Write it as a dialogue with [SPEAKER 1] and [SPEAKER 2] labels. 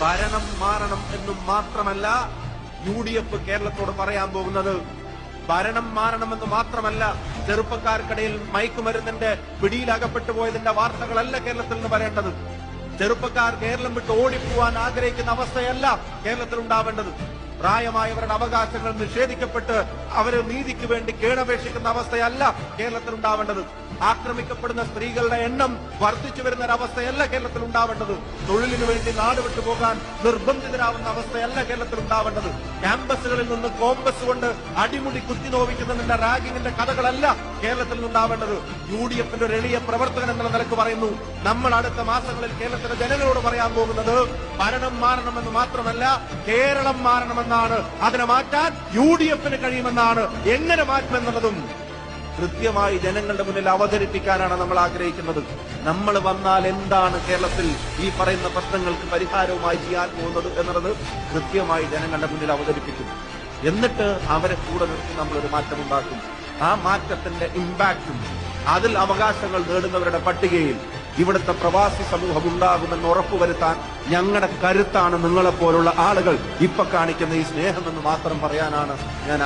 [SPEAKER 1] ഭരണം മാറണം എന്നും മാത്രമല്ല യു ഡി എഫ് കേരളത്തോട് പറയാൻ പോകുന്നത്. ഭരണം മാറണമെന്ന് മാത്രമല്ല ചെറുപ്പക്കാർക്കിടയിൽ മയക്കുമരുന്നിന്റെ പിടിയിലകപ്പെട്ടു പോയതിന്റെ വാർത്തകളല്ല കേരളത്തിൽ നിന്ന് വരേണ്ടത്. ചെറുപ്പക്കാർ കേരളം വിട്ട് ഓടിപ്പോവാൻ ആഗ്രഹിക്കുന്ന അവസ്ഥയല്ല കേരളത്തിൽ ഉണ്ടാവേണ്ടത്. പ്രായമായവരുടെ അവകാശങ്ങൾ നിഷേധിക്കപ്പെട്ട് അവരെ നീതിക്ക് വേണ്ടി കേണപേക്ഷിക്കുന്ന അവസ്ഥയല്ല കേരളത്തിൽ ഉണ്ടാവേണ്ടത്. ആക്രമിക്കപ്പെടുന്ന സ്ത്രീകളുടെ എണ്ണം വർദ്ധിച്ചു വരുന്ന ഒരവസ്ഥയല്ല കേരളത്തിൽ ഉണ്ടാവേണ്ടത്. തൊഴിലിനു വേണ്ടി നാട് വിട്ടു പോകാൻ നിർബന്ധിതരാവുന്ന അവസ്ഥയല്ല കേരളത്തിൽ ഉണ്ടാവേണ്ടത്. ക്യാമ്പസുകളിൽ നിന്ന് കോമ്പസ് കൊണ്ട് അടിമുടി കുത്തി നോവിക്കുന്നതിന്റെ റാഗിങ്ങിന്റെ കഥകളല്ല കേരളത്തിൽ ഉണ്ടാവേണ്ടത്. യു ഡി എഫിന്റെ ഒരു എളിയ പ്രവർത്തകൻ എന്നുള്ള നിലയ്ക്ക് പറയുന്നു. നമ്മൾ അടുത്ത മാസങ്ങളിൽ കേരളത്തിലെ ജനങ്ങളോട് പറയാൻ പോകുന്നത് ഭരണം മാറണമെന്ന് മാത്രമല്ല കേരളം മാറണമെന്നാണ്. അതിനെ മാറ്റാൻ യു ഡി എഫിന് കഴിയുമെന്നാണ്. എങ്ങനെ മാറ്റുമെന്നുള്ളതും കൃത്യമായി ജനങ്ങളുടെ മുന്നിൽ അവതരിപ്പിക്കാനാണ് നമ്മൾ ആഗ്രഹിക്കുന്നത്. നമ്മൾ വന്നാൽ എന്താണ് കേരളത്തിൽ ഈ പറയുന്ന പ്രശ്നങ്ങൾക്ക് പരിഹാരവുമായി ചെയ്യാൻ പോകുന്നത് എന്നുള്ളത് കൃത്യമായി ജനങ്ങളുടെ മുന്നിൽ അവതരിപ്പിക്കും. എന്നിട്ട് അവരെ കൂടെ നിർത്തി ഒരു മാറ്റം ഉണ്ടാക്കും ആ മാറ്റത്തിന്റെ ഇമ്പാക്റ്റും അതിൽ അവകാശങ്ങൾ നേടുന്നവരുടെ പട്ടികയിൽ ഇവിടുത്തെ പ്രവാസി സമൂഹം ഉണ്ടാകുമെന്ന് ഉറപ്പുവരുത്താൻ ഞങ്ങളുടെ കരുത്താണ് നിങ്ങളെപ്പോലുള്ള ആളുകൾ ഇപ്പൊ കാണിക്കുന്ന ഈ സ്നേഹമെന്ന് മാത്രം പറയാനാണ് ഞാൻ